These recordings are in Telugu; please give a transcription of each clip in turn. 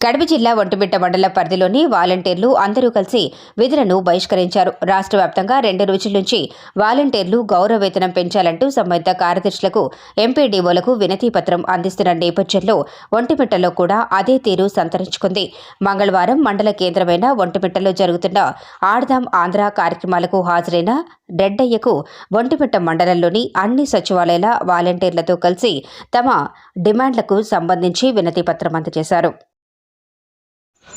కడప జిల్లా ఒంటిమిట్ట మండల పరిధిలోని వాలంటీర్లు అందరూ కలిసి విధులను బహిష్కరించారు. రాష్ట్ర వ్యాప్తంగా రెండు రోజుల నుంచి వాలంటీర్లు గౌరవ వేతనం పెంచాలంటూ సంబంధిత కార్యదర్శులకు ఎంపీడీఓలకు వినతి పత్రం అందిస్తున్న నేపథ్యంలో ఒంటిమిట్టలో కూడా అదే తీరు సంతరించుకుంది. మంగళవారం మండల కేంద్రమైన ఒంటిమిట్టలో జరుగుతున్న ఆడదాం ఆంధ్ర కార్యక్రమాలకు హాజరైన రెడ్డయ్యకు ఒంటిమిట్ట మండలంలోని అన్ని సచివాలయాల వాలంటీర్లతో కలిసి తమ డిమాండ్లకు సంబంధించి వినతి పత్రం అందజేశారు.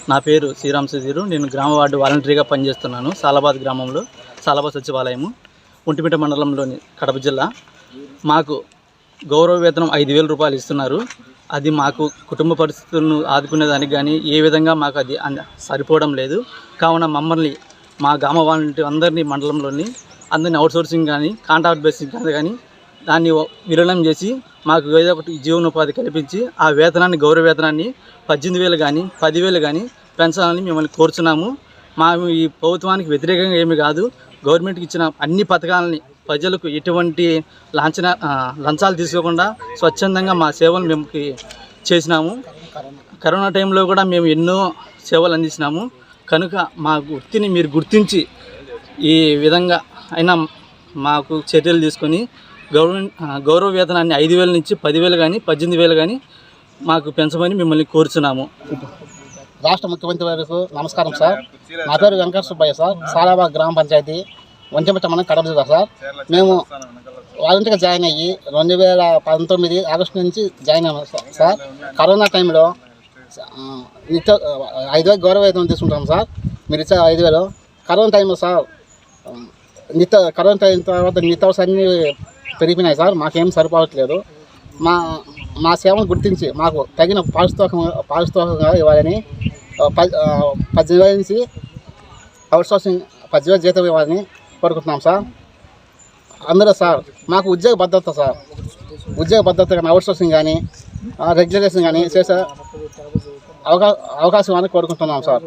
నా పేరు శ్రీరామ్ సుధీరు. నేను గ్రామ వార్డు వాలంటరీగా పనిచేస్తున్నాను. సాలాబాద్ గ్రామంలో సాలాబాద్ సచివాలయము ఒంటిమిట మండలంలోని కడప జిల్లా. మాకు గౌరవ వేతనం ఐదు వేల రూపాయలు ఇస్తున్నారు. అది మాకు కుటుంబ పరిస్థితులను ఆదుకునేదానికి కానీ ఏ విధంగా మాకు అది అన్- సరిపోవడం లేదు. కావున మమ్మల్ని మా గ్రామ వాలంటీ అందరినీ మండలంలోని అందరినీ అవుట్సోర్సింగ్ కానీ కాంట్రాక్ట్ బేసింగ్ కానీ దాన్ని విలీనం చేసి మాకు ఏదో ఒకటి జీవనోపాధి కల్పించి ఆ వేతనాన్ని గౌరవ వేతనాన్ని పద్దెనిమిది వేలు కానీ పదివేలు కానీ పెంచాలని మిమ్మల్ని కోరుచున్నాము. మా ఈ ప్రభుత్వానికి వ్యతిరేకంగా ఏమి కాదు. గవర్నమెంట్కి ఇచ్చిన అన్ని పథకాలని ప్రజలకు ఎటువంటి లాంఛన లంచాలు తీసుకోకుండా స్వచ్ఛందంగా మా సేవలు మేము చేసినాము. కరోనా టైంలో కూడా మేము ఎన్నో సేవలు అందించినాము. కనుక మా వృత్తిని మీరు గుర్తించి ఈ విధంగా అయినా మాకు చర్యలు తీసుకొని గౌరవ గౌరవ వేతనాన్ని ఐదు వేల నుంచి పదివేలు కానీ పద్దెనిమిది వేలు కానీ మాకు పెంచమని మిమ్మల్ని కోరుచున్నాము. రాష్ట్ర ముఖ్యమంత్రి గారికి నమస్కారం సార్. నా పేరు వెంకట సుబ్బయ్య సార్ సారాబా గ్రామ పంచాయతీ వంచమిట్ట మనం కడప జిల్లా సార్. మేము వాలంటీర్గా జాయిన్ అయ్యి రెండు వేల పంతొమ్మిది ఆగస్టు నుంచి జాయిన్ అయ్యాము సార్. సార్ కరోనా టైంలో నిత్య ఐదు వేలు గౌరవ వేతనం తీసుకుంటాం సార్. మీరు ఇచ్చే ఐదు వేలు. కరోనా టైంలో సార్ నిత్య కరోనా టైం తర్వాత నిత్యవసరాన్ని పెరిగిపోయినాయి సార్ మాకేం సరిపోవట్లేదు. మా మా సేవను గుర్తించి మాకు తగిన పారితోషికం పారితోషికంగా ఇవ్వాలని ప- పద్దెనిమిది వేల నుంచి అవుట్సోర్సింగ్ పద్దెనిమిది వేల జీతం ఇవ్వాలని కోరుకుంటున్నాం సార్. అందరూ సార్ మాకు ఉద్యోగ భద్రత సార్. ఉద్యోగ భద్రత కానీ అవుట్సోర్సింగ్ కానీ రెగ్యులేషన్ కానీ చేసే అవకాశం అవకాశం అని కోరుకుంటున్నాం సార్.